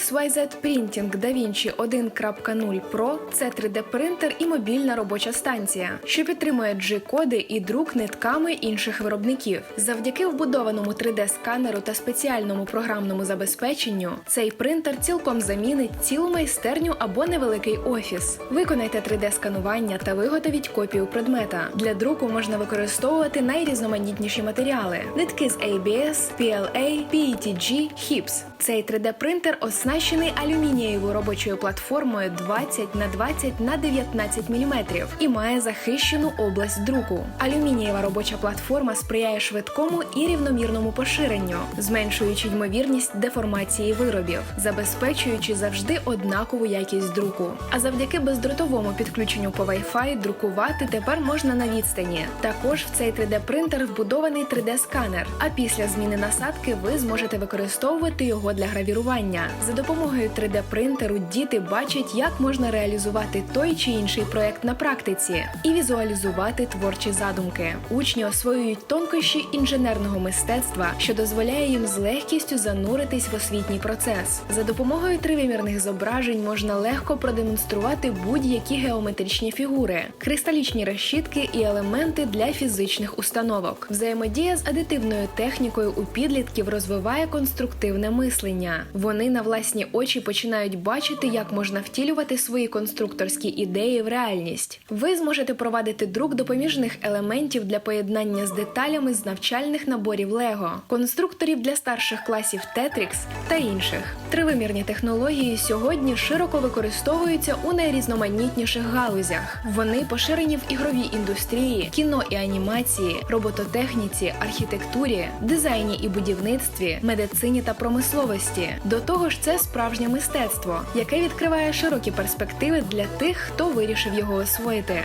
XYZ Printing DaVinci 1.0 Pro – це 3D-принтер і мобільна робоча станція, що підтримує G-коди і друк нитками інших виробників. Завдяки вбудованому 3D-сканеру та спеціальному програмному забезпеченню цей принтер цілком замінить цілу майстерню або невеликий офіс. Виконайте 3D-сканування та виготовіть копію предмета. Для друку можна використовувати найрізноманітніші матеріали: нитки з ABS, PLA, PETG, HIPS. Цей 3D-принтер оснащений алюмінієвою робочою платформою 20 на 20 на 19 мм і має захищену область друку. Алюмінієва робоча платформа сприяє швидкому і рівномірному поширенню, зменшуючи ймовірність деформації виробів, забезпечуючи завжди однакову якість друку. А завдяки бездротовому підключенню по Wi-Fi друкувати тепер можна на відстані. Також в цей 3D-принтер вбудований 3D-сканер. А після зміни насадки ви зможете використовувати його для гравірування. Допомогою 3D-принтеру діти бачать, як можна реалізувати той чи інший проект на практиці і візуалізувати творчі задумки. Учні освоюють тонкощі інженерного мистецтва, що дозволяє їм з легкістю зануритись в освітній процес. За допомогою тривимірних зображень можна легко продемонструвати будь-які геометричні фігури, кристалічні решітки і елементи для фізичних установок. Взаємодія з адитивною технікою у підлітків розвиває конструктивне мислення. Вони на власні очі починають бачити, як можна втілювати свої конструкторські ідеї в реальність. Ви зможете провадити друк допоміжних елементів для поєднання з деталями з навчальних наборів Лего, конструкторів для старших класів Тетрікс та інших. Тривимірні технології сьогодні широко використовуються у найрізноманітніших галузях. Вони поширені в ігровій індустрії, кіно і анімації, робототехніці, архітектурі, дизайні і будівництві, медицині та промисловості. До того ж, це справжнє мистецтво, яке відкриває широкі перспективи для тих, хто вирішив його освоїти.